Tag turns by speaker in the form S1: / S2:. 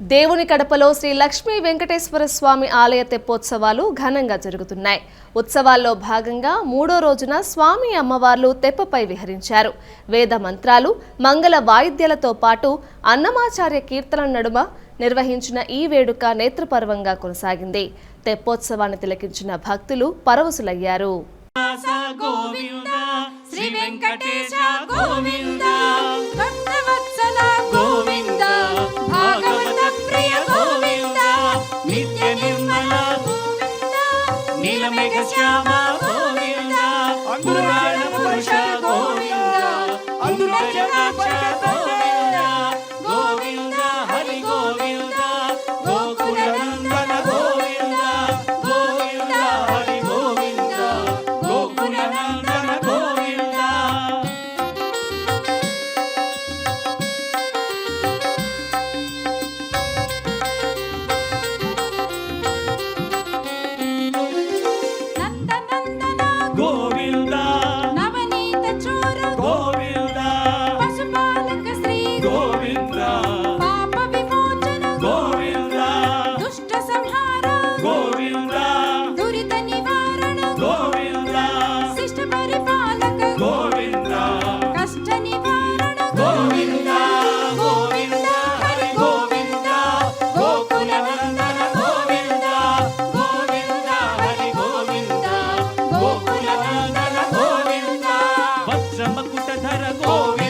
S1: దేవుని కడపలో శ్రీ లక్ష్మీ వెంకటేశ్వర స్వామి ఆలయ తెప్పోత్సవాలు ఘనంగా జరుగుతున్నాయి. ఉత్సవాల్లో భాగంగా మూడో రోజున స్వామి అమ్మవార్లు తెప్పపై విహరించారు. వేద మంత్రాలు మంగళ వాయిద్యాలతో పాటు అన్నమాచార్య కీర్తన నడుమ నిర్వహించిన ఈ వేడుక నేత్రపర్వంగా కొనసాగింది. తెప్పోత్సవాన్ని తిలకించిన భక్తులు పరవశులయ్యారు.
S2: గోవింద శ్రీ వెంకటేశ గోవింద నీలమేఘ శ్యామ గోవిందా గోవింద ಶ್ರಮ ಕುಟಧರ ಗೋವಿ